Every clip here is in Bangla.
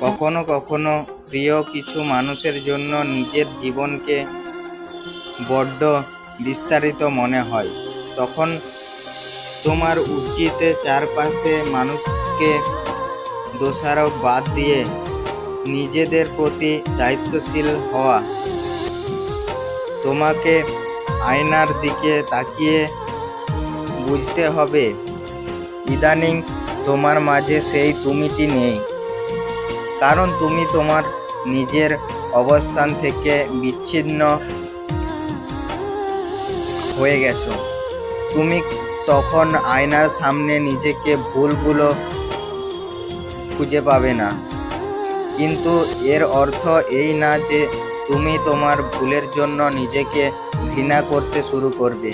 কখনো কখনো প্রিয় কিছু মানুষের জন্য নিজের জীবনকে বড্ড বিস্তারিত মনে হয়। তখন তোমার উচিত চারপাশে মানুষকে দোষারোপ বাদ দিয়ে নিজেদের প্রতি দায়িত্বশীল হওয়া। তোমাকে আয়নার দিকে তাকিয়ে বুঝতে হবে, ইদানিং তোমার মাঝে সেই তুমিটি নেই। কারণ তুমি তোমার নিজের অবস্থান থেকে বিচ্ছিন্ন হয়ে গেছো। তুমি তখন আয়নার সামনে নিজেকে ভুলগুলো খুঁজে পাবে না। কিন্তু এর অর্থ এই না যে তুমি তোমার ভুলের জন্য নিজেকে ঘৃণা করতে শুরু করবে।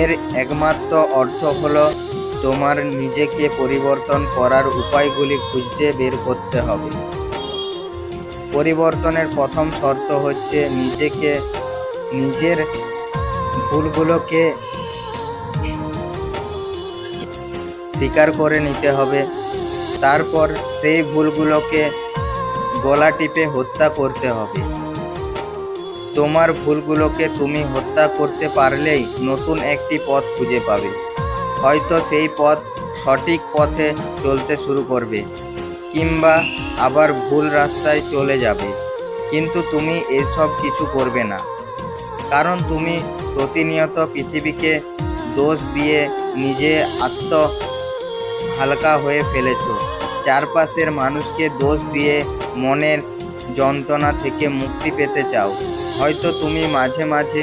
এর একমাত্র অর্থ হলো তোমার নিজেকে পরিবর্তন করার উপায়গুলি খুঁজতে বের করতে হবে। পরিবর্তনের প্রথম শর্ত হচ্ছে নিজেকে, নিজের ভুলগুলোকে স্বীকার করে নিতে হবে। তারপর সেই ভুলগুলোকে গলা টিপে হত্যা করতে হবে। তোমার ভুলগুলোকে তুমি হত্যা করতে পারলেই নতুন একটি পথ খুঁজে পাবে। হয়তো সেই পথ সঠিক পথে চলতে শুরু করবে, কিংবা আবার ভুল রাস্তায় চলে যাবে। কিন্তু তুমি এসব কিছু করবে না। কারণ তুমি প্রতিনিয়ত পৃথিবীকে দোষ দিয়ে নিজে আত্ম হালকা হয়ে ফেলেছ। চারপাশের মানুষকে দোষ দিয়ে মনের যন্ত্রণা থেকে মুক্তি পেতে চাও। হয়তো তুমি মাঝে মাঝে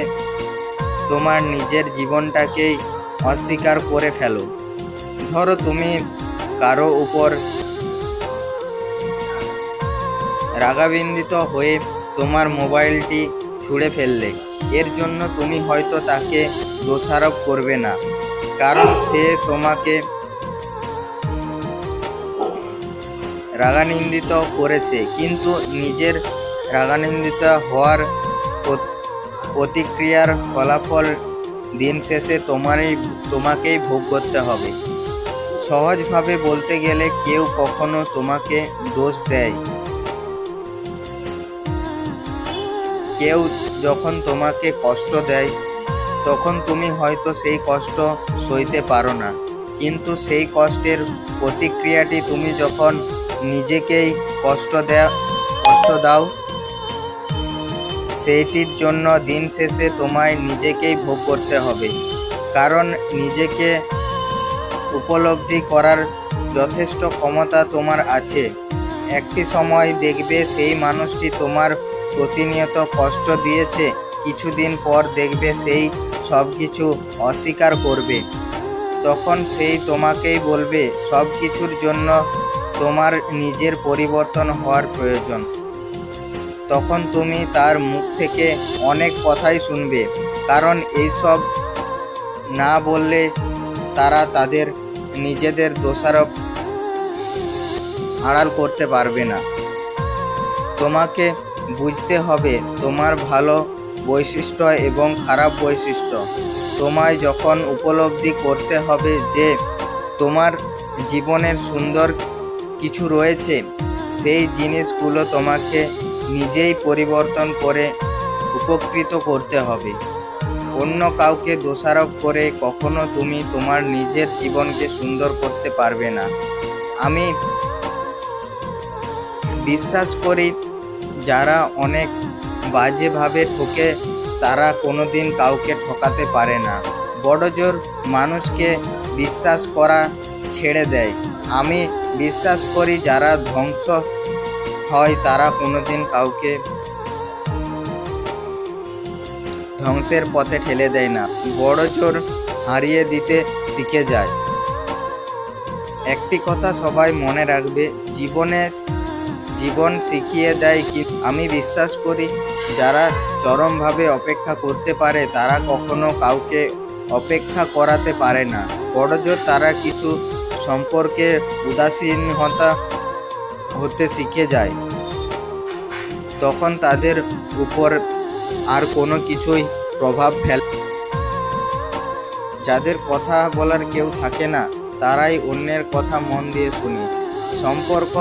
তোমার নিজের জীবনটাকেই অস্বীকার করে ফেলো। ধরো তুমি কারও উপর রাগাবিন্দিত হয়ে তোমার মোবাইলটি ছুঁড়ে ফেললে, এর জন্য তুমি হয়তো তাকে দোষারোপ করবে না, কারণ সে তোমাকে রাগানিন্দিত করেছে। কিন্তু নিজের রাগানিন্দিত হওয়ার প্র- প্রতিক্রিয়ার ফলাফল দিন শেষে তোমারই, তোমাকেই ভোগ করতে হবে। সহজভাবে বলতে গেলে কেউ কখনো তোমাকে দোষ দেয়। কেউ যখন তোমাকে কষ্ট দেয়, তখন তুমি হয়তো সেই কষ্ট সইতে পারো না। কিন্তু সেই কষ্টের প্রতিক্রিয়াটি তুমি যখন নিজেকেই কষ্ট দেয়া, কষ্ট দাও সেইটির জন্য দিন শেষে তোমায় নিজেকেই ভোগ করতে হবে। কারণ নিজেকে উপলব্ধি করার যথেষ্ট ক্ষমতা তোমার আছে। একটি সময় দেখবে সেই মানুষটি তোমার প্রতিনিয়ত কষ্ট দিয়েছে, কিছুদিন পর দেখবে সেই সব কিছু অস্বীকার করবে। তখন সেই তোমাকেই বলবে সব কিছুর জন্য তোমার নিজের পরিবর্তন হওয়ার প্রয়োজন। তখন তুমি তার মুখ থেকে অনেক কথাই শুনবে, কারণ এইসব না বললে তারা তাদের নিজেদের দোষারোপ আড়াল করতে পারবে না। তোমাকে বুঝতে হবে তোমার ভালো বৈশিষ্ট্য এবং খারাপ বৈশিষ্ট্য। তোমায় যখন উপলব্ধি করতে হবে যে তোমার জীবনের সুন্দর কিছু রয়েছে, সেই জিনিসগুলো তোমাকে নিজেই পরিবর্তন করে উপকৃত করতে হবে। অন্য কাউকে দোষারোপ করে কখনো তুমি তোমার নিজের জীবনকে সুন্দর করতে পারবে না। আমি বিশ্বাস করি, যারা অনেক বাজেভাবে ঠকে, তারা কোনোদিন কাউকে ঠকাতে পারে না। বড় জোর মানুষকে বিশ্বাস করা ছেড়ে দেয়। আমি বিশ্বাস করি, যারা ধ্বংস হয়, তারা কোনোদিন কাউকে ধ্বংসের পথে ঠেলে দেয় না। বড় জোর হারিয়ে দিতে শিখে যায়। একটি কথা সবাই মনে রাখবে, জীবনে জীবন শিখিয়ে দেয় কি? আমি বিশ্বাস করি, যারা চরমভাবে অপেক্ষা করতে পারে, তারা কখনো কাউকে অপেক্ষা করাতে পারে না। বড়জোর তারা কিছু সম্পর্কে উদাসীনতা হতে শিখে যায়, তখন তাদের উপর আর কোনো কিছুই প্রভাব ফেলে। যাদের কথা বলার কেউ থাকে না, তারাই অন্যের কথা মন দিয়ে শুনে। সম্পর্ক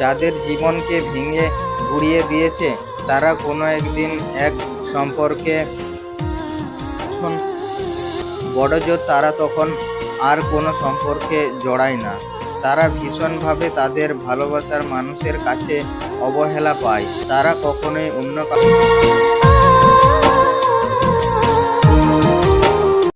যাদের জীবনকে ভেঙে গুড়িয়ে দিয়েছে, তারা কোনো একদিন এক সম্পর্কে তখন বড় জোর, তারা তখন আর কোনো সম্পর্কে জড়ায় না। তারা ভীষণভাবে তাদের ভালোবাসার মানুষের কাছে অবহেলা পায়। তারা কখনোই অন্য কাউ